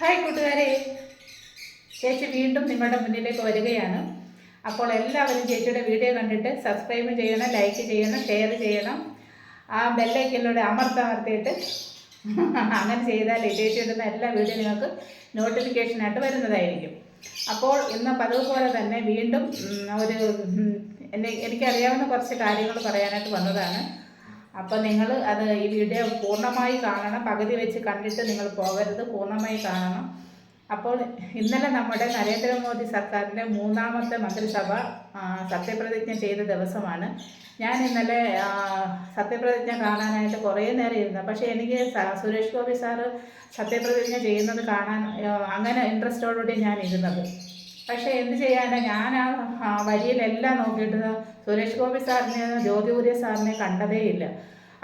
Hi കൂട്ടുകാരെ. ചേച്ചി വീണ്ടും നിങ്ങളുടെ മുന്നിലേക്ക് വരികയാണ്. അപ്പോൾ എല്ലാവരും ചേച്ചിയുടെ വീഡിയോ കണ്ടിട്ട് സബ്സ്ക്രൈബ് ചെയ്യണം ലൈക്ക് ചെയ്യണം ഷെയർ ചെയ്യണം. ആ ബെല്ലൈക്കലിലൂടെ അമർത്തമർത്തിയിട്ട് അങ്ങനെ ചെയ്താൽ ചേച്ചി ഇടുന്ന എല്ലാ വീഡിയോ നിങ്ങൾക്ക് നോട്ടിഫിക്കേഷനായിട്ട് വരുന്നതായിരിക്കും. അപ്പോൾ ഇന്ന് പതിവ് പോലെ തന്നെ വീണ്ടും ഒരു എന്നെ എനിക്കറിയാവുന്ന കുറച്ച് കാര്യങ്ങൾ പറയാനായിട്ട് വന്നതാണ്. അപ്പോൾ നിങ്ങൾ അത് ഈ വീഡിയോ പൂർണമായി കാണണം. പകുതി വെച്ച് കണ്ടിട്ട് നിങ്ങൾ പോകരുത്. പൂർണമായി കാണണം. അപ്പോൾ ഇന്നലെ നമ്മുടെ നരേന്ദ്രമോദി സർക്കാരിന്റെ മൂന്നാമത്തെ മന്ത്രിസഭ സത്യപ്രതിജ്ഞ ചെയ്ത ദിവസമാണ്. ഞാൻ ഇന്നലെ സത്യപ്രതിജ്ഞ കാണാനായിട്ട് കുറേ നേരം ഇരുന്നു. പക്ഷേ എനിക്ക് സുരേഷ് ഗോപി സാറ് സത്യപ്രതിജ്ഞ ചെയ്യുന്നത് കാണാൻ അങ്ങനെ ഇൻട്രസ്റ്റോടുകൂടി ഞാൻ ഇരുന്നത്. പക്ഷേ എന്ത് ചെയ്യാനാണ് ഞാൻ ആ വരിയിലെല്ലാം നോക്കിയിട്ട് സുരേഷ് ഗോപി സാറിനെ ജ്യോതി സാറിനെ കണ്ടതേ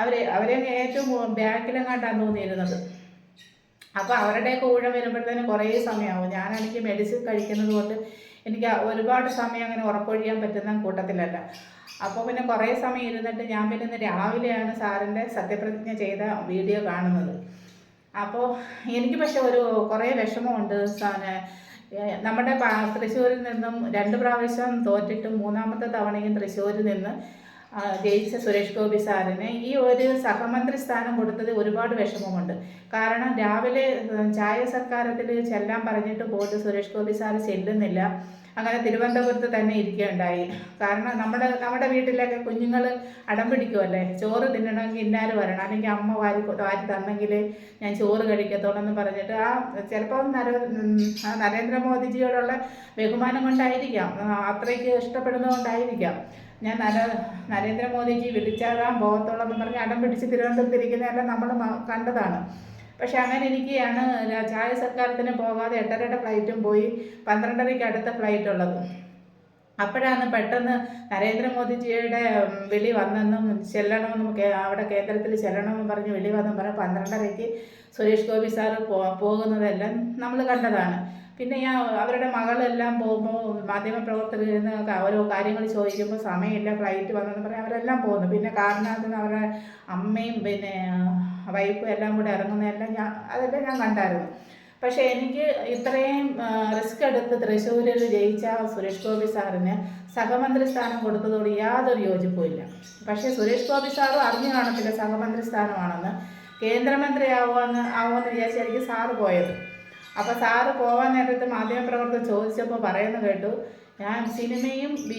അവരെ അവരെ ഏറ്റവും ബാക്കിലെങ്ങാണ്ടാണ് തോന്നിയിരുന്നത്. അപ്പോൾ അവരുടെയൊക്കെ ഊഴം വരുമ്പോഴത്തേനും കുറേ സമയമാവും. ഞാനാണെങ്കിൽ മെഡിസിൻ കഴിക്കുന്നത് കൊണ്ട് എനിക്ക് ഒരുപാട് സമയം അങ്ങനെ ഉറപ്പൊഴിയാൻ പറ്റുന്ന കൂട്ടത്തിലല്ല. അപ്പോൾ പിന്നെ കുറേ സമയം ഇരുന്നിട്ട് ഞാൻ പിന്നെ ഇന്ന് രാവിലെയാണ് സാറിന്റെ സത്യപ്രതിജ്ഞ ചെയ്ത വീഡിയോ കാണുന്നത്. അപ്പോൾ എനിക്ക് പക്ഷെ ഒരു കുറേ വിഷമമുണ്ട് സാറിന് നമ്മുടെ തൃശ്ശൂരിൽ നിന്നും രണ്ട് പ്രാവശ്യം തോറ്റിട്ട് മൂന്നാമത്തെ തവണയും തൃശ്ശൂരിൽ നിന്ന് ജയിച്ച സുരേഷ് ഗോപി സാറിന് ഈ ഒരു സഹമന്ത്രി സ്ഥാനം കൊടുത്തത് ഒരുപാട് വിഷമമുണ്ട്. കാരണം രാവിലെ ചായ സർക്കാരത്തിൽ ചെല്ലാൻ പറഞ്ഞിട്ട് പോയിട്ട് സുരേഷ് ഗോപി സാർ ചെല്ലുന്നില്ല. അങ്ങനെ തിരുവനന്തപുരത്ത് തന്നെ ഇരിക്കുകയുണ്ടായി. കാരണം നമ്മുടെ നമ്മുടെ വീട്ടിലൊക്കെ കുഞ്ഞുങ്ങൾ അടം പിടിക്കുമല്ലേ ചോറ് തിന്നണമെങ്കിൽ ഇന്നാര് വരണം? അല്ലെങ്കിൽ അമ്മ വാരി വാരി തന്നെങ്കിൽ ഞാൻ ചോറ് കഴിക്കത്തുള്ളൂ എന്ന് പറഞ്ഞിട്ട് ആ ചിലപ്പോൾ നര നരേന്ദ്രമോദിജിയോടുള്ള ബഹുമാനം കൊണ്ടായിരിക്കാം. അത്രയ്ക്ക് ഇഷ്ടപ്പെടുന്നതുകൊണ്ടായിരിക്കാം. ഞാൻ നര നരേന്ദ്രമോദിജി വിളിച്ചാകാൻ പോകത്തുള്ളൂ എന്ന് പറഞ്ഞ് അടം പിടിച്ച് തിരുവനന്തപുരത്തിരിക്കുന്നതെല്ലാം നമ്മൾ കണ്ടതാണ്. പക്ഷെ അങ്ങനെ ഇരിക്കുകയാണ് ചായ സൽക്കാരത്തിന് പോകാതെ എട്ടരയുടെ ഫ്ലൈറ്റും പോയി പന്ത്രണ്ടരയ്ക്ക് അടുത്ത ഫ്ലൈറ്റ് ഉള്ളത് അപ്പോഴാണ് പെട്ടെന്ന് നരേന്ദ്രമോദിജിയുടെ വിളി വന്നെന്നും ചെല്ലണമെന്നും അവിടെ കേന്ദ്രത്തിൽ ചെല്ലണമെന്നും പറഞ്ഞ് വിളി വന്നെന്നും പറഞ്ഞ് പന്ത്രണ്ടരയ്ക്ക് സുരേഷ് ഗോപി സാറ് പോകുന്നതെല്ലാം നമ്മൾ കണ്ടതാണ്. പിന്നെ ഞാൻ അവരുടെ മകളെല്ലാം പോകുമ്പോൾ മാധ്യമപ്രവർത്തകർ നിന്ന് ഓരോ കാര്യങ്ങൾ ചോദിക്കുമ്പോൾ സമയമില്ല ഫ്ലൈറ്റ് വന്നെന്ന് പറഞ്ഞ് അവരെല്ലാം പോകുന്നു. പിന്നെ കാറിനകത്ത് നിന്ന് അവരുടെ അമ്മയും പിന്നെ വൈഫും എല്ലാം കൂടെ ഇറങ്ങുന്നതെല്ലാം ഞാൻ അതെല്ലാം ഞാൻ കണ്ടായിരുന്നു. പക്ഷേ എനിക്ക് ഇത്രയും റിസ്ക് എടുത്ത് തൃശ്ശൂരിൽ ജയിച്ച സുരേഷ് ഗോപി സാറിന് സഹമന്ത്രി സ്ഥാനം കൊടുത്തതോട് യാതൊരു യോജിപ്പുമില്ല പക്ഷേ സുരേഷ് ഗോപി സാറും അറിഞ്ഞു കാണത്തില്ല സഹമന്ത്രി സ്ഥാനമാണെന്ന്. കേന്ദ്രമന്ത്രി ആവുമെന്ന് ആവുമെന്ന് വിചാരിച്ചായിരിക്കും സാറ് പോയത്. അപ്പോൾ സാറ് പോകാൻ നേരത്ത് മാധ്യമപ്രവർത്തകർ ചോദിച്ചപ്പോൾ പറയുന്നത് കേട്ടു ഞാൻ സിനിമയും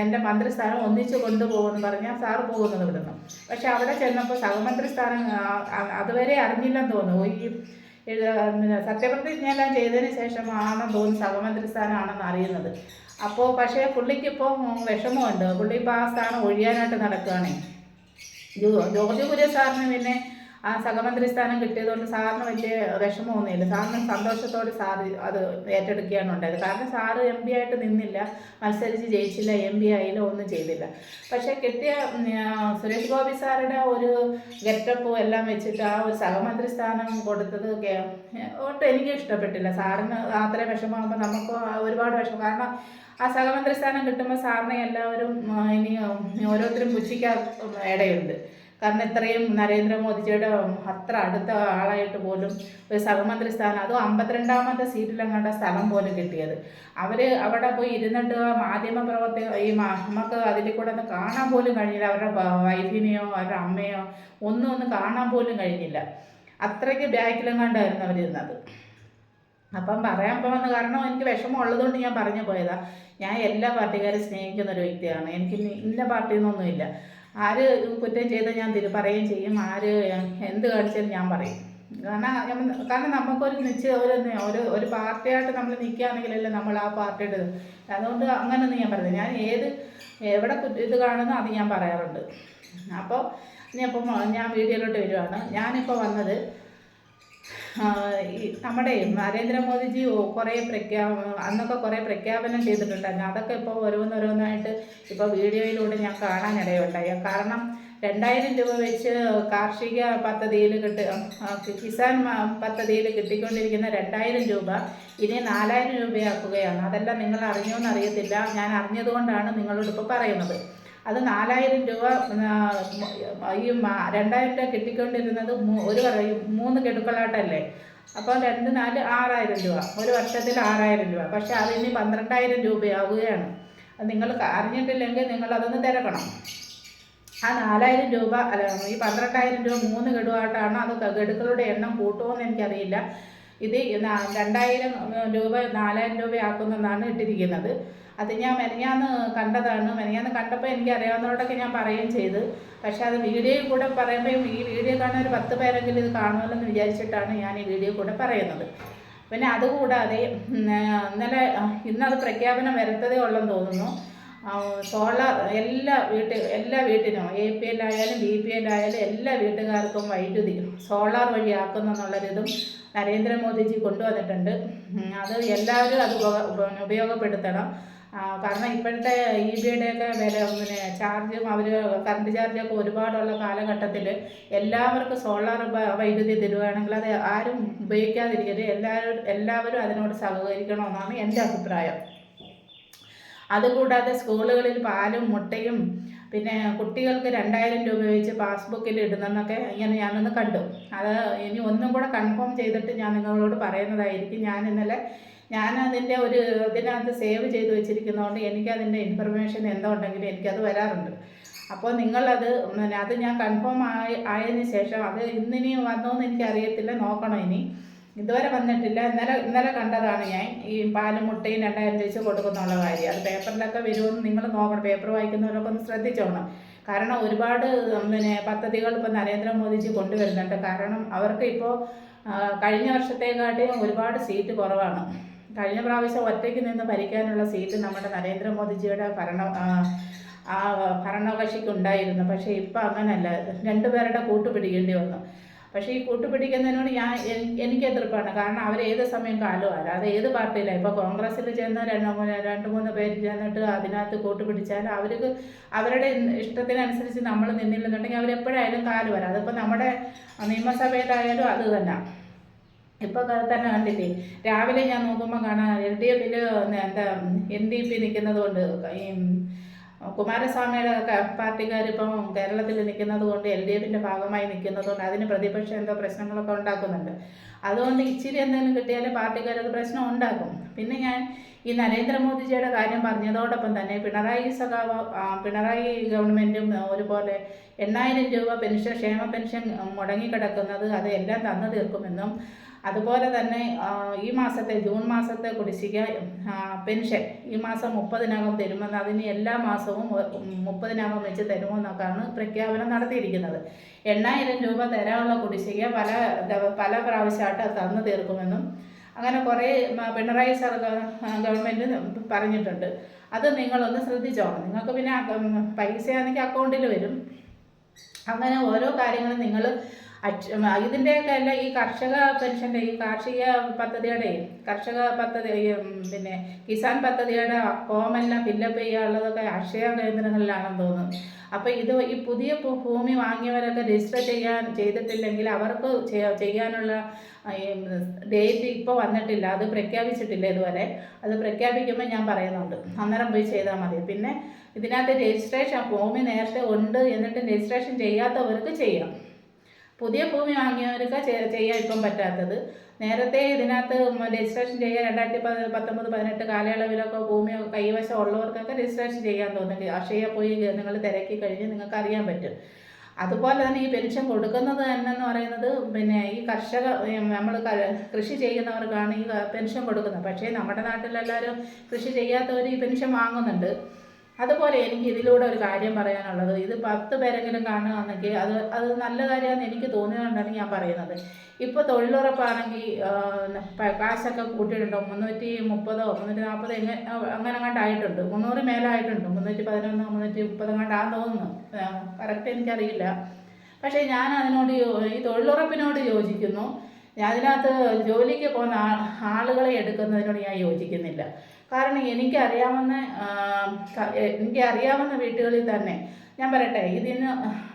എന്റെ മന്ത്രിസ്ഥാനം ഒന്നിച്ച് കൊണ്ടുപോകുമെന്ന് പറഞ്ഞാൽ സാറ് പോകുന്നത് ഇവിടുന്ന്. പക്ഷെ അവിടെ ചെന്നപ്പോൾ സഹമന്ത്രി സ്ഥാനം ആ, ആ, അതുവരെ അറിഞ്ഞില്ലെന്ന് തോന്നുന്നു. ഈ സത്യപ്രതിജ്ഞയെല്ലാം ചെയ്തതിന് ശേഷമാണെന്ന് തോന്നുന്നു സഹമന്ത്രി സ്ഥാനമാണെന്ന് അറിയുന്നത്. അപ്പോൾ പക്ഷേ പുള്ളിക്കിപ്പോൾ വിഷമമുണ്ട്. പുള്ളി ഇപ്പോൾ ആ സ്ഥാനം ഒഴിയാനായിട്ട് നടക്കുകയാണേ. ജോജി കുര്യൻ സാറിന് പിന്നെ ആ സഹമന്ത്രി സ്ഥാനം കിട്ടിയതുകൊണ്ട് സാറിന് വലിയ വിഷമമൊന്നുമില്ല സാറിന് സന്തോഷത്തോടെ സാർ അത് ഏറ്റെടുക്കുകയാണ് ഉണ്ടായത്. കാരണം സാറ് എം പി ആയിട്ട് നിന്നില്ല മത്സരിച്ച് ജയിച്ചില്ല എം പി ആയില്ല ഒന്നും ചെയ്തില്ല. പക്ഷേ കിട്ടിയ സുരേഷ് ഗോപി സാറുടെ ഒരു ഗെറ്റപ്പ് എല്ലാം വെച്ചിട്ട് ആ ഒരു സഹമന്ത്രി സ്ഥാനം കൊടുത്തത് ഒട്ടും എനിക്ക് ഇഷ്ടപ്പെട്ടില്ല. സാറിന് അത്രയും വിഷമമാകുമ്പോൾ നമുക്ക് ഒരുപാട് വിഷമം. കാരണം ആ സഹമന്ത്രി സ്ഥാനം കിട്ടുമ്പോൾ സാറിനെ എല്ലാവരും ഇനി ഓരോരുത്തരും പുച്ഛിക്കാൻ ഇടയുണ്ട്. കാരണം ഇത്രയും നരേന്ദ്രമോദിജിയുടെ അത്ര അടുത്ത ആളായിട്ട് പോലും ഒരു സഹമന്ത്രി സ്ഥാനം അതും അമ്പത്തിരണ്ടാമത്തെ സീറ്റിലെങ്ങാണ്ട സ്ഥലം പോലും കിട്ടിയത്. അവർ അവിടെ പോയി ഇരുന്നിട്ട് മാധ്യമ പ്രവർത്തക ഈ നമുക്ക് അതിൽ കൂടെ ഒന്ന് കാണാൻ പോലും കഴിഞ്ഞില്ല. അവരുടെ വൈഫിനെയോ അവരുടെ അമ്മയോ ഒന്നും ഒന്ന് കാണാൻ പോലും കഴിഞ്ഞില്ല. അത്രയ്ക്ക് ബാക്കിലെങ്ങാണ്ടായിരുന്നു അവരിരുന്നത് അപ്പം പറയാൻ പോകുന്ന കാരണം എനിക്ക് വിഷമം ഉള്ളതുകൊണ്ട് ഞാൻ പറഞ്ഞു പോയതാണ് ഞാൻ എല്ലാ പാർട്ടിക്കാരും സ്നേഹിക്കുന്ന ഒരു വ്യക്തിയാണ്. എനിക്ക് ഇന്ന പാർട്ടിയിൽ നിന്നൊന്നുമില്ല. ആര് കുറ്റം ചെയ്താൽ ഞാൻ തിരു പറയുകയും ചെയ്യും. ആര് എന്ത് കാണിച്ചാലും ഞാൻ പറയും. കാരണം കാരണം നമുക്കൊരു നിശ്ചയ ഒരു ഒരു ഒരു പാർട്ടിയായിട്ട് നമ്മൾ നിൽക്കുകയാണെങ്കിലല്ലേ നമ്മൾ ആ പാർട്ടിയുടെ. അതുകൊണ്ട് അങ്ങനെയൊന്നും ഞാൻ പറയുന്നത് ഞാൻ ഏത് എവിടെ ഇത് കാണുന്നോ അത് ഞാൻ പറയാറുണ്ട്. അപ്പോൾ ഇനി അപ്പം ഞാൻ വീഡിയോയിലോട്ട് വരുവാണ്. ഞാനിപ്പോൾ വന്നത് നമ്മുടെ നരേന്ദ്രമോദിജി കുറേ പ്രഖ്യാ അന്നൊക്കെ കുറേ പ്രഖ്യാപനം ചെയ്തിട്ടുണ്ടായിരുന്നു. അതൊക്കെ ഇപ്പോൾ ഓരോന്നോരോന്നായിട്ട് ഇപ്പോൾ വീഡിയോയിലൂടെ ഞാൻ കാണാനിടയുണ്ടായി. കാരണം രണ്ടായിരം രൂപ വെച്ച് കാർഷിക പദ്ധതിയിൽ കിട്ടി കിസാൻ പദ്ധതിയിൽ കിട്ടിക്കൊണ്ടിരിക്കുന്ന രണ്ടായിരം രൂപ ഇനി നാലായിരം രൂപയാക്കുകയാണ്. അതെല്ലാം നിങ്ങൾ അറിഞ്ഞോ എന്നറിയത്തില്ല ഞാൻ അറിഞ്ഞതുകൊണ്ടാണ് നിങ്ങളോട് ഇപ്പോൾ പറയുന്നത്. അത് നാലായിരം രൂപ ഈ രണ്ടായിരം രൂപ കിട്ടിക്കൊണ്ടിരുന്നത് ഒരു പറയും മൂന്ന് ഗഡുക്കളായിട്ടല്ലേ അപ്പോൾ രണ്ട് നാല് ആറായിരം രൂപ. ഒരു വർഷത്തിൽ ആറായിരം രൂപ. പക്ഷേ അത് ഇനി പന്ത്രണ്ടായിരം രൂപയാവുകയാണ്. അത് നിങ്ങൾ അറിഞ്ഞിട്ടില്ലെങ്കിൽ നിങ്ങൾ അതൊന്ന് തിരക്കണം. ആ നാലായിരം രൂപ അല്ല ഈ പന്ത്രണ്ടായിരം രൂപ മൂന്ന് ഗഡുവായിട്ടാണ് അത് ഗഡുക്കളുടെ എണ്ണം കൂട്ടുമെന്ന് എനിക്കറിയില്ല. ഇത് രണ്ടായിരം രൂപ നാലായിരം രൂപയാക്കുന്നെന്നാണ് ഇട്ടിരിക്കുന്നത്. അത് ഞാൻ മെനയാന്ന് കണ്ടതാണ്. മെനയാന്ന് കണ്ടപ്പോൾ എനിക്ക് അറിയാവുന്നവരോടൊക്കെ ഞാൻ പറയുകയും ചെയ്ത്. പക്ഷേ അത് വീഡിയോയിൽ കൂടെ പറയുമ്പോൾ ഈ വീഡിയോ കാണാൻ ഒരു പത്ത് പേരെങ്കിലും ഇത് കാണുമല്ലോ എന്ന് വിചാരിച്ചിട്ടാണ് ഞാൻ ഈ വീഡിയോ കൂടെ പറയുന്നത്. പിന്നെ അതുകൂടാതെ ഇന്നലെ ഇന്നത് പ്രഖ്യാപനം വരത്തതേ ഉള്ളെന്ന് തോന്നുന്നു. സോളാർ എല്ലാ വീട്ടിൽ എല്ലാ വീട്ടിനും എ പി എൽ ആയാലും ബി പി എൽ ആയാലും എല്ലാ വീട്ടുകാർക്കും വൈദ്യുതി സോളാർ വഴി ആക്കുന്നെന്നുള്ളൊരിതും നരേന്ദ്രമോദിജി കൊണ്ടുവന്നിട്ടുണ്ട്. അത് എല്ലാവരും അത് ഉപ- ഉപ- ഉപയോഗപ്പെടുത്തണം. കാരണം ഇപ്പോഴത്തെ ഇ ബിയുടെയൊക്കെ വില പിന്നെ ചാർജും അവർ കറണ്ട് ചാർജൊക്കെ ഒരുപാടുള്ള കാലഘട്ടത്തിൽ എല്ലാവർക്കും സോളാർ വൈദ്യുതി തരുവാണെങ്കിൽ അത് ആരും ഉപയോഗിക്കാതിരിക്കരുത്. എല്ലാവരും എല്ലാവരും അതിനോട് സഹകരിക്കണമെന്നാണ് എന്റെ അഭിപ്രായം. അതുകൂടാതെ സ്കൂളുകളിൽ പാലും മുട്ടയും പിന്നെ കുട്ടികൾക്ക് രണ്ടായിരം രൂപ വെച്ച് പാസ്ബുക്കിൽ ഇടുന്നെന്നൊക്കെ ഇങ്ങനെ ഞാനൊന്ന് കണ്ടു. അത് ഇനി ഒന്നും കൂടെ കൺഫേം ചെയ്തിട്ട് ഞാൻ നിങ്ങളോട് പറയുന്നതായിരിക്കും. ഞാൻ ഇന്നലെ ഞാൻ അതിന്റെ ഒരു ഇതിനകത്ത് സേവ് ചെയ്ത് വെച്ചിരിക്കുന്നതുകൊണ്ട് എനിക്കതിന്റെ ഇൻഫർമേഷൻ എന്തോ ഉണ്ടെങ്കിലും എനിക്കത് വരാറുണ്ട്. അപ്പോൾ നിങ്ങളത് അത് ഞാൻ കൺഫേം ആയി ആയതിനു ശേഷം അത് ഇന്നിനി വന്നോന്ന് എനിക്കറിയത്തില്ല. നോക്കണം ഇനി. ഇതുവരെ വന്നിട്ടില്ല. ഇന്നലെ ഇന്നലെ കണ്ടതാണ് ഞാൻ. ഈ പാലും മുട്ടയും രണ്ടായിരം വെച്ച് കൊടുക്കുന്നുള്ള കാര്യം. അത് പേപ്പറിലൊക്കെ വരുമെന്ന് നിങ്ങൾ നോക്കണം. പേപ്പർ വായിക്കുന്നവരൊക്കെ ഒന്ന് ശ്രദ്ധിച്ചോണം. കാരണം ഒരുപാട് പിന്നെ പദ്ധതികൾ ഇപ്പോൾ നരേന്ദ്രമോദിജി കൊണ്ടുവരുന്നുണ്ട്. കാരണം അവർക്ക് ഇപ്പോൾ കഴിഞ്ഞ വർഷത്തെക്കാട്ടിയും ഒരുപാട് സീറ്റ് കുറവാണ്. കഴിഞ്ഞ പ്രാവശ്യം ഒറ്റയ്ക്ക് നിന്ന് ഭരിക്കാനുള്ള സീറ്റ് നമ്മുടെ നരേന്ദ്രമോദിജിയുടെ ഭരണ ആ, ആ ഭരണകക്ഷിക്ക് ഉണ്ടായിരുന്നു പക്ഷേ ഇപ്പം അങ്ങനല്ല. രണ്ടുപേരുടെ കൂട്ടുപിടിക്കേണ്ടി വന്നു. പക്ഷേ ഈ കൂട്ടുപിടിക്കുന്നതിനോട് ഞാൻ എനിക്ക് എതിർപ്പാണ്. കാരണം അവർ ഏത് സമയം കാലുമാല അത് ഏത് പാർട്ടിയിലാണ് ഇപ്പോൾ കോൺഗ്രസ്സിൽ ചെന്ന് രണ്ട് മൂന്ന് രണ്ട് മൂന്ന് പേര് ചെന്നിട്ട് അതിനകത്ത് കൂട്ടുപിടിച്ചാൽ അവർക്ക് അവരുടെ ഇഷ്ടത്തിനനുസരിച്ച് നമ്മൾ നിന്നില്ലെന്നുണ്ടെങ്കിൽ അവരെപ്പോഴായാലും കാൽ വരാം. അതിപ്പോൾ നമ്മുടെ നിയമസഭയിലായാലും അത് തന്നെ. ഇപ്പോൾ തന്നെ കണ്ടില്ലേ? രാവിലെ ഞാൻ നോക്കുമ്പോൾ കാണാം എൽ ഡി എഫിൽ എന്താ എൻ ഡി പി നിൽക്കുന്നത് കൊണ്ട് ഈ കുമാരസ്വാമിയുടെ പാർട്ടിക്കാർ ഇപ്പം കേരളത്തിൽ നിൽക്കുന്നത് കൊണ്ട് എൽ ഡി എഫിന്റെ ഭാഗമായി നിൽക്കുന്നത് കൊണ്ട് അതിന് പ്രതിപക്ഷം എന്തോ പ്രശ്നങ്ങളൊക്കെ ഉണ്ടാക്കുന്നുണ്ട്. അതുകൊണ്ട് ഇച്ചിരി എന്തെങ്കിലും കിട്ടിയാൽ പാർട്ടിക്കാരത് പ്രശ്നം ഉണ്ടാക്കും. പിന്നെ ഞാൻ ഈ നരേന്ദ്രമോദിജിയുടെ കാര്യം പറഞ്ഞതോടൊപ്പം തന്നെ പിണറായി സഖാവ് പിണറായി ഗവൺമെന്റും ഒരുപോലെ എണ്ണായിരം രൂപ പെൻഷൻ ക്ഷേമ പെൻഷൻ മുടങ്ങിക്കിടക്കുന്നത് അത് എല്ലാം തന്നു തീർക്കുമെന്നും അതുപോലെ തന്നെ ഈ മാസത്തെ ജൂൺ മാസത്തെ കുടിശ്ശിക പെൻഷൻ ഈ മാസം മുപ്പതിനകം തരുമെന്ന് അതിന് എല്ലാ മാസവും മുപ്പതിനകം വെച്ച് തരുമെന്നൊക്കെയാണ് പ്രഖ്യാപനം നടത്തിയിരിക്കുന്നത്. എണ്ണായിരം രൂപ തരാനുള്ള കുടിശ്ശിക പല പല പ്രാവശ്യമായിട്ട് തന്നു തീർക്കുമെന്നും അങ്ങനെ കുറേ പിണറായി സർക്കാർ ഗവൺമെന്റ് പറഞ്ഞിട്ടുണ്ട്. അത് നിങ്ങളൊന്ന് ശ്രദ്ധിച്ചോണം. നിങ്ങൾക്ക് പിന്നെ പൈസയാണെങ്കിൽ അക്കൗണ്ടിൽ വരും. അങ്ങനെ ഓരോ കാര്യങ്ങളും നിങ്ങൾ ഇതിന്റെയൊക്കെ അല്ല ഈ കർഷക പെൻഷന്റെ ഈ കാർഷിക പദ്ധതിയുടെ കർഷക പദ്ധതി പിന്നെ കിസാൻ പദ്ധതിയുടെ ഫോമെല്ലാം ഫില്ലപ്പ് ചെയ്യാനുള്ളതൊക്കെ അക്ഷയ കേന്ദ്രങ്ങളിലാണെന്ന് തോന്നുന്നു. അപ്പോൾ ഇത് ഈ പുതിയ ഭൂമി വാങ്ങിയവരൊക്കെ രജിസ്റ്റർ ചെയ്യാൻ ചെയ്തിട്ടില്ലെങ്കിൽ അവർക്ക് ചെയ്യാനുള്ള ഡേറ്റ് ഇപ്പോൾ വന്നിട്ടില്ല. അത് പ്രഖ്യാപിച്ചിട്ടില്ല ഇതുവരെ. അത് പ്രഖ്യാപിക്കുമ്പോൾ ഞാൻ പറയുന്നുണ്ട്. അന്നേരം പോയി ചെയ്താൽ മതി. പിന്നെ ഇതിനകത്ത് രജിസ്ട്രേഷൻ ഭൂമി നേരത്തെ ഉണ്ട് എന്നിട്ട് രജിസ്ട്രേഷൻ ചെയ്യാത്തവർക്ക് ചെയ്യാം. പുതിയ ഭൂമി വാങ്ങിയവർക്ക് ചെയ്യാൻ ഇപ്പം പറ്റാത്തത്. നേരത്തെ ഇതിനകത്ത് രജിസ്ട്രേഷൻ ചെയ്യാൻ രണ്ടായിരത്തി പത് പത്തൊമ്പത് പതിനെട്ട് കാലയളവിലൊക്കെ ഭൂമി കൈവശം ഉള്ളവർക്കൊക്കെ രജിസ്ട്രേഷൻ ചെയ്യാൻ തോന്നുന്നു. അക്ഷയ പോയി നിങ്ങൾ തിരക്കി കഴിഞ്ഞ് നിങ്ങൾക്ക് അറിയാൻ പറ്റും. അതുപോലെ തന്നെ ഈ പെൻഷൻ കൊടുക്കുന്നത് തന്നെ എന്ന് പറയുന്നത് പിന്നെ ഈ കർഷക നമ്മൾ കൃഷി ചെയ്യുന്നവർക്കാണ് ഈ പെൻഷൻ കൊടുക്കുന്നത്. പക്ഷേ നമ്മുടെ നാട്ടിലെല്ലാവരും കൃഷി ചെയ്യാത്തവർ ഈ പെൻഷൻ വാങ്ങുന്നുണ്ട്. അതുപോലെ എനിക്ക് ഇതിലൂടെ ഒരു കാര്യം പറയാനുള്ളത്. ഇത് പത്ത് പേരെങ്കിലും കാണുകയാണെങ്കിൽ അത് അത് നല്ല കാര്യമാണെന്ന് എനിക്ക് തോന്നിയതുകൊണ്ടാണ് ഞാൻ പറയുന്നത്. ഇപ്പോൾ തൊഴിലുറപ്പാണെങ്കിൽ കാശൊക്കെ കൂട്ടിയിട്ടുണ്ടോ? മുന്നൂറ്റി മുപ്പതോ മുന്നൂറ്റി നാൽപ്പതോ എങ്ങനെ അങ്ങനെ കണ്ടായിട്ടുണ്ട് മുന്നൂറ് മേലായിട്ടുണ്ട്. മുന്നൂറ്റി പതിനൊന്ന് മുന്നൂറ്റി മുപ്പത് കണ്ടാന്ന് തോന്നുന്നു. കറക്റ്റ് എനിക്കറിയില്ല. പക്ഷേ ഞാൻ അതിനോട് ഈ തൊഴിലുറപ്പിനോട് യോജിക്കുന്നു. ഞാൻ അതിനകത്ത് ജോലിക്ക് പോകുന്ന ആളുകളെ എടുക്കുന്നതിനോട് ഞാൻ യോജിക്കുന്നില്ല. കാരണം എനിക്കറിയാവുന്ന എനിക്കറിയാവുന്ന വീട്ടുകളിൽ തന്നെ ഞാൻ പറയട്ടെ ഇതിന്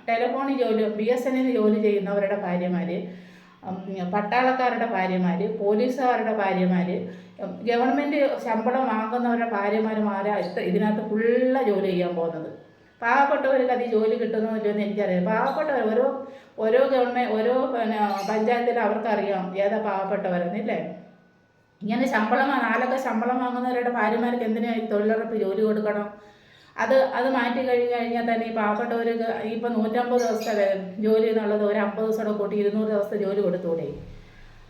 ടെലിഫോണിൽ ജോലി ബി എസ് എന്നിൽ ജോലി ചെയ്യുന്നവരുടെ ഭാര്യമാർ പട്ടാളക്കാരുടെ ഭാര്യമാർ പോലീസുകാരുടെ ഭാര്യമാർ ഗവൺമെന്റ് ശമ്പളം വാങ്ങുന്നവരുടെ ഭാര്യമാരുമാരാ ഇതിനകത്ത് ഫുള്ള് ജോലി ചെയ്യാൻ പോകുന്നത്? പാവപ്പെട്ടവർക്ക് അത് ജോലി കിട്ടുന്നില്ലെന്ന് എനിക്കറിയാം. പാവപ്പെട്ടവർ ഓരോ ഓരോ ഗവൺമെന്റ് ഓരോ പിന്നെ പഞ്ചായത്തിൽ അവർക്കറിയാം ഏതാ പാവപ്പെട്ടവരെന്നില്ലേ ഇങ്ങനെ ശമ്പളം നാലൊക്കെ ശമ്പളം വാങ്ങുന്നവരുടെ ഭാര്യമാർക്ക് എന്തിനാ ഈ തൊഴിലുറപ്പ് ജോലി കൊടുക്കണം? അത് അത് മാറ്റി കഴിഞ്ഞ് കഴിഞ്ഞാൽ തന്നെ ഈ പാവപ്പെട്ടവർക്ക് ഇപ്പം നൂറ്റമ്പത് ദിവസത്തെ ജോലി എന്നുള്ളത് ഒരു അമ്പത് ദിവസം കൂട്ടി ഇരുന്നൂറ് ദിവസത്തെ ജോലി കൊടുത്തൂടെ?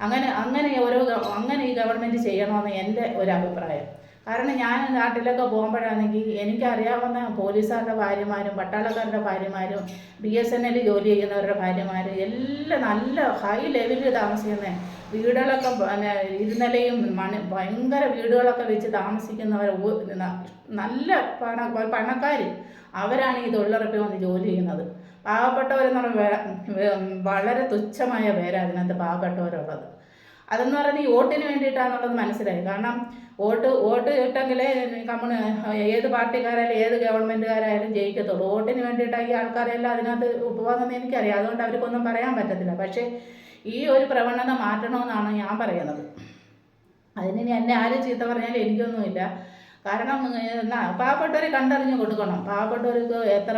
അങ്ങനെ അങ്ങനെ ഓരോ അങ്ങനെ ഈ ഗവൺമെന്റ് ചെയ്യണമെന്ന് എന്റെ ഒരു അഭിപ്രായം. കാരണം ഞാൻ നാട്ടിലൊക്കെ പോകുമ്പോഴാണെങ്കിൽ എനിക്കറിയാവുന്ന പോലീസുകാരുടെ ഭാര്യമാരും പട്ടാളക്കാരുടെ ഭാര്യമാരും ബി എസ് എൻ എൽ ജോലി ചെയ്യുന്നവരുടെ ഭാര്യമാർ എല്ലാം നല്ല ഹൈ ലെവലിൽ താമസിക്കുന്ന വീടുകളൊക്കെ പിന്നെ ഇരുനിലയും മണി ഭയങ്കര വീടുകളൊക്കെ വെച്ച് താമസിക്കുന്നവർ നല്ല പണ പണക്കാർ അവരാണ് ഈ തൊഴിലുറപ്പിൽ വന്ന് ജോലി ചെയ്യുന്നത്. പാവപ്പെട്ടവരെന്ന് പറഞ്ഞാൽ വളരെ തുച്ഛമായ പേരാണ് അതിനകത്ത് പാവപ്പെട്ടവരുള്ളത്. അതെന്ന് പറയുന്നത് ഈ വോട്ടിന് വേണ്ടിയിട്ടാണെന്നുള്ളത് മനസ്സിലായി. കാരണം വോട്ട് വോട്ട് കിട്ടെങ്കിലേ കമ്മ്യൂണി ഏത് പാർട്ടിക്കാരായാലും ഏത് ഗവൺമെന്റുകാരായാലും ജയിക്കത്തുള്ളൂ. വോട്ടിന് വേണ്ടിയിട്ടാണ് ഈ ആൾക്കാരെല്ലാം അതിനകത്ത് പോകുന്നതെന്ന് എനിക്കറിയാം. അതുകൊണ്ട് അവർക്കൊന്നും പറയാൻ പറ്റത്തില്ല. പക്ഷേ ഈ ഒരു പ്രവണത മാറ്റണമെന്നാണ് ഞാൻ പറയുന്നത്. അതിന് എന്നെ ആരും ചീത്ത പറഞ്ഞാലും എനിക്കൊന്നുമില്ല. കാരണം എന്നാ പാവപ്പെട്ടവരെ കണ്ടറിഞ്ഞ് കൊടുക്കണം. പാവപ്പെട്ടവർക്ക് എത്ര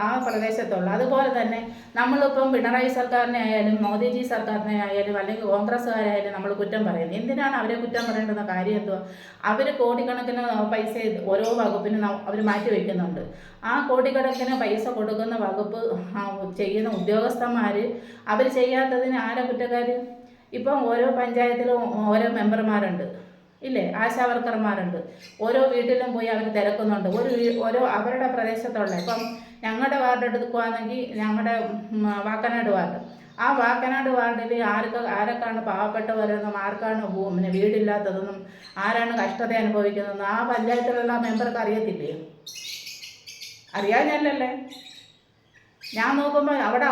ആ- പ്രദേശത്തുള്ള അതുപോലെ തന്നെ നമ്മളിപ്പം പിണറായി സർക്കാരിനെ ആയാലും മോദിജി സർക്കാരിനെ ആയാലും അല്ലെങ്കിൽ കോൺഗ്രസ്സുകാരായാലും നമ്മൾ കുറ്റം പറയുന്നത്. എന്തിനാണ് അവരെ കുറ്റം പറയേണ്ടുന്ന കാര്യം എന്തുവാ? അവർ കോടിക്കണക്കിന് പൈസ ഓരോ വകുപ്പിനും അവർ മാറ്റി വയ്ക്കുന്നുണ്ട് ആ കോടിക്കണക്കിന് പൈസ കൊടുക്കുന്ന വകുപ്പ് ചെയ്യുന്ന ഉദ്യോഗസ്ഥന്മാർ അവർ ചെയ്യാത്തതിന് ആരാ കുറ്റക്കാർ ഇപ്പം ഓരോ പഞ്ചായത്തിലും ഓരോ മെമ്പർമാരുണ്ട്. ഇല്ലേ? ആശാവർക്കർമാരുണ്ട്. ഓരോ വീട്ടിലും പോയി അവർ തിരക്കുന്നുണ്ട്. ഒരു ഓരോ അവരുടെ പ്രദേശത്തുള്ള ഇപ്പം ഞങ്ങളുടെ വാർഡ് എടുക്കുകയാണെങ്കിൽ ഞങ്ങളുടെ വാക്കനാട് വാർഡ്. ആ വാക്കനാട് വാർഡിൽ ആർക്ക് ആരൊക്കെയാണ് പാവപ്പെട്ടവരെന്നും ആർക്കാണ് പിന്നെ വീടില്ലാത്തതെന്നും ആരാണ് കഷ്ടത അനുഭവിക്കുന്നതെന്നും ആ പഞ്ചായത്തിലുള്ള മെമ്പർക്ക് അറിയത്തില്ലേ? അറിയാഞ്ഞല്ലേ ഞാൻ നോക്കുമ്പോൾ അവിടെ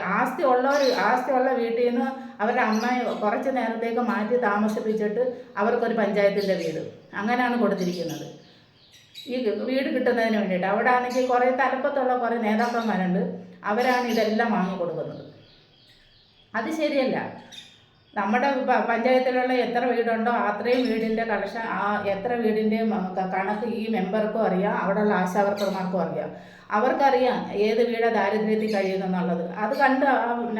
ആസ്തി ഉള്ളവർ ആസ്തി ഉള്ള വീട്ടിൽ നിന്ന് അവരുടെ അമ്മയെ കുറച്ച് നേരത്തേക്ക് മാറ്റി താമസിപ്പിച്ചിട്ട് അവർക്കൊരു പഞ്ചായത്തിന്റെ വീട്. അങ്ങനെയാണ് കൊടുത്തിരിക്കുന്നത്. ഈ വീട് കിട്ടുന്നതിന് വേണ്ടിയിട്ട്. അവിടെ ആണെങ്കിൽ കുറേ തലപ്പത്തുള്ള കുറേ നേതാക്കന്മാരുണ്ട്. അവരാണ് ഇതെല്ലാം വാങ്ങിക്കൊടുക്കുന്നത് അത് ശരിയല്ല. നമ്മുടെ പഞ്ചായത്തിലുള്ള എത്ര വീടുണ്ടോ അത്രയും വീടിന്റെ കണക്ഷൻ ആ എത്ര വീടിന്റെയും കണക്ക് ഈ മെമ്പർക്കും അറിയാം അവിടെയുള്ള ആശാവർക്കർമാർക്കും അറിയാം. അവർക്കറിയാം ഏത് വീട് ദാരിദ്ര്യത്തിൽ കഴിയുന്നുള്ളത് അത് കണ്ട്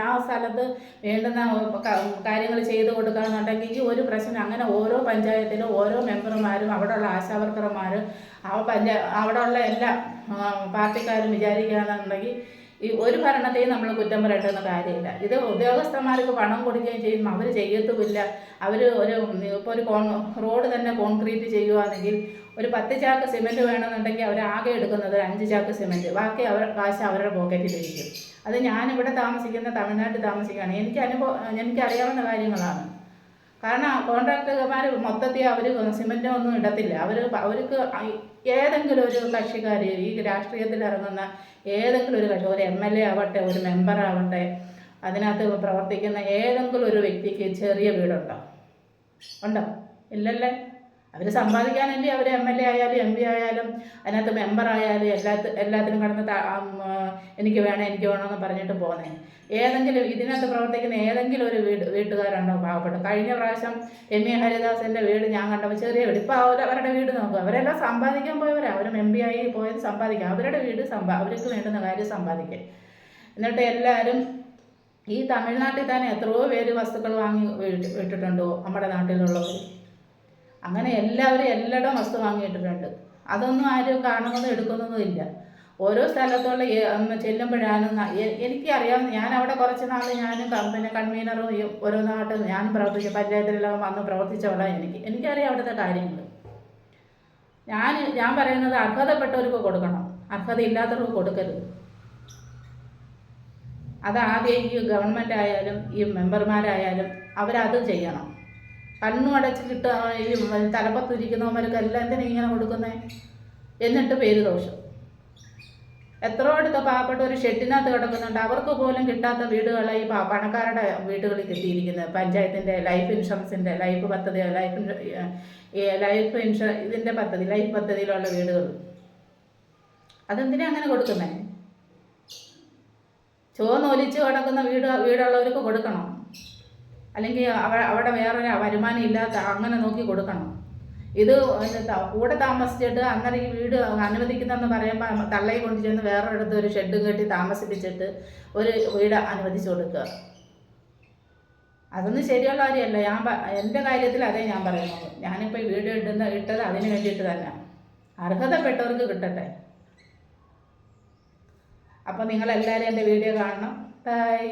ആ സ്ഥലത്ത് വേണ്ടുന്ന കാര്യങ്ങൾ ചെയ്തു കൊടുക്കുകയെന്നുണ്ടെങ്കിൽ ഈ ഒരു പ്രശ്നം അങ്ങനെ ഓരോ പഞ്ചായത്തിലും ഓരോ മെമ്പർമാരും അവിടെയുള്ള ആശാവർക്കർമാരും ആ പഞ്ചായ അവിടെയുള്ള എല്ലാ പാർട്ടിക്കാരും വിചാരിക്കുകയാണെന്നുണ്ടെങ്കിൽ ഈ ഒരു ഭരണത്തെയും നമ്മൾ കുറ്റം പറയേണ്ടുന്ന കാര്യമില്ല. ഇത് ഉദ്യോഗസ്ഥന്മാർക്ക് പണം കൊടുക്കുകയും ചെയ്യും അവർ ചെയ്യത്തുമില്ല. അവർ ഒരു ഇപ്പോൾ ഒരു കോൺ റോഡ് തന്നെ കോൺക്രീറ്റ് ചെയ്യുകയാണെങ്കിൽ ഒരു പത്ത് ചാക്ക് സിമെന്റ് വേണമെന്നുണ്ടെങ്കിൽ അവർ ആകെ എടുക്കുന്നത് അഞ്ച് ചാക്ക് സിമെന്റ് ബാക്കി അവർ കാശ് അവരുടെ പോക്കറ്റിലിരിക്കും അത് ഞാനിവിടെ താമസിക്കുന്ന തമിഴ്നാട്ടിൽ താമസിക്കുകയാണ്. എനിക്ക് അനുഭവം എനിക്കറിയാവുന്ന കാര്യങ്ങളാണ്. കാരണം കോൺട്രാക്ടർമാർ മൊത്തത്തിൽ അവർ സിമെന്റ് ഒന്നും ഇടത്തില്ല. അവർ അവർക്ക് ഏതെങ്കിലും ഒരു കക്ഷിക്കാർ ഈ രാഷ്ട്രീയത്തിൽ ഇറങ്ങുന്ന ഏതെങ്കിലും ഒരു കക്ഷി ഒരു എം എൽ എ ആവട്ടെ ഒരു മെമ്പർ ആവട്ടെ അതിനകത്ത് പ്രവർത്തിക്കുന്ന ഏതെങ്കിലും ഒരു വ്യക്തിക്ക് ചെറിയ വീടുണ്ടോ? ഉണ്ടോ? ഇല്ലല്ലേ? അവർ സമ്പാദിക്കാനല്ലേ അവർ എം എൽ എ ആയാലും എം പി ആയാലും അതിനകത്ത് മെമ്പർ ആയാലും എല്ലാത്ത എല്ലാത്തിനും കടന്ന് എനിക്ക് വേണം എനിക്ക് വേണമെന്ന് പറഞ്ഞിട്ട് പോകുന്നേ ഏതെങ്കിലും ഇതിനകത്ത് പ്രവർത്തിക്കുന്ന ഏതെങ്കിലും ഒരു വീട് വീട്ടുകാരുണ്ടോ പാവപ്പെട്ട? കഴിഞ്ഞ പ്രാവശ്യം എം എ ഹരിദാസിന്റെ വീട് ഞാൻ കണ്ടപ്പോൾ ചെറിയ വീട് ഇപ്പോൾ അവർ അവരുടെ വീട് നോക്കുക അവരെല്ലാം സമ്പാദിക്കാൻ പോയവരാ. അവരും എം പി ആയി പോയത് സമ്പാദിക്കാം. അവരുടെ വീട് സമ്പാ അവർക്ക് വേണ്ടുന്ന കാര്യം സമ്പാദിക്കുക എന്നിട്ട് എല്ലാവരും ഈ തമിഴ്നാട്ടിൽ തന്നെ എത്രയോ പേര് വസ്തുക്കൾ വാങ്ങി വിട്ട് വിട്ടിട്ടുണ്ടോ? നമ്മുടെ നാട്ടിലുള്ളവർ അങ്ങനെ എല്ലാവരും എല്ലാടും വസ്തു വാങ്ങിയിട്ടിട്ടുണ്ട്. അതൊന്നും ആരും കാണുന്നതും എടുക്കുന്നതും ഇല്ല. ഓരോ സ്ഥലത്തുള്ള ചെല്ലുമ്പോഴാണ് ന- എ- എനിക്കറിയാം ഞാൻ അവിടെ കുറച്ച് നാൾ ഞാനും പിന്നെ കൺവീനറും ഓരോ നാട്ടിൽ ഞാൻ പ്രവർത്തിച്ച പഞ്ചായത്തിലെല്ലാം വന്ന് പ്രവർത്തിച്ചവളാണ് എനിക്ക്. എനിക്കറിയാം അവിടുത്തെ കാര്യങ്ങൾ ഞാൻ ഞാൻ പറയുന്നത് അർഹതപ്പെട്ടവർക്ക് കൊടുക്കണം. അർഹത ഇല്ലാത്തവർക്ക് കൊടുക്കരുത്. അതാദ്യം ഈ ഗവൺമെന്റ് ആയാലും ഈ മെമ്പർമാരായാലും അവരത് ചെയ്യണം. കണ്ണു അടച്ച് കിട്ടുക ഈ തലപ്പത്തിരിക്കുന്നവർക്ക് എല്ലാം എന്തിനാ ഇങ്ങനെ കൊടുക്കുന്നത് എന്നിട്ട് പേര് ദോഷം. എത്രയോ അടുത്ത പാവപ്പെട്ട ഒരു ഷെഡിനകത്ത് കിടക്കുന്നുണ്ട്. അവർക്ക് പോലും കിട്ടാത്ത വീടുകളെ ഈ പണക്കാരുടെ വീടുകളിൽ കിട്ടിയിരിക്കുന്നത്. പഞ്ചായത്തിന്റെ ലൈഫ് ഇൻഷുറൻസിന്റെ ലൈഫ് പദ്ധതി ലൈഫ് ലൈഫ് ഇൻഷുറ ഇതിന്റെ പദ്ധതി ലൈഫ് പദ്ധതിയിലുള്ള വീടുകൾ. അതെന്തിനാ അങ്ങനെ കൊടുക്കുന്നത് ചോന്നൊലിച്ച് കിടക്കുന്ന വീട് വീടുള്ളവർക്ക് കൊടുക്കണം? അല്ലെങ്കിൽ അവ അവിടെ വേറൊരു വരുമാനം ഇല്ലാത്ത അങ്ങനെ നോക്കി കൊടുക്കണം. ഇത് കൂടെ താമസിച്ചിട്ട് അങ്ങനെ ഈ വീട് അനുവദിക്കുന്നതെന്ന് പറയുമ്പോൾ തള്ളയെ കൊണ്ടു ചെന്ന് വേറൊരിടത്ത് ഒരു ഷെഡ് കെട്ടി താമസിപ്പിച്ചിട്ട് ഒരു വീട് അനുവദിച്ചു കൊടുക്കുക. അതൊന്നും ശരിയുള്ള കാര്യമല്ല. ഞാൻ എന്റെ കാര്യത്തിൽ അതേ ഞാൻ പറയുന്നത്. ഞാനിപ്പോൾ ഈ വീട് ഇടുന്ന ഇട്ടത് അതിന് വേണ്ടിയിട്ട് തന്നെ. അർഹതപ്പെട്ടവർക്ക് കിട്ടട്ടെ. അപ്പോൾ നിങ്ങളെല്ലാവരും എന്റെ വീഡിയോ കാണണം. ബൈ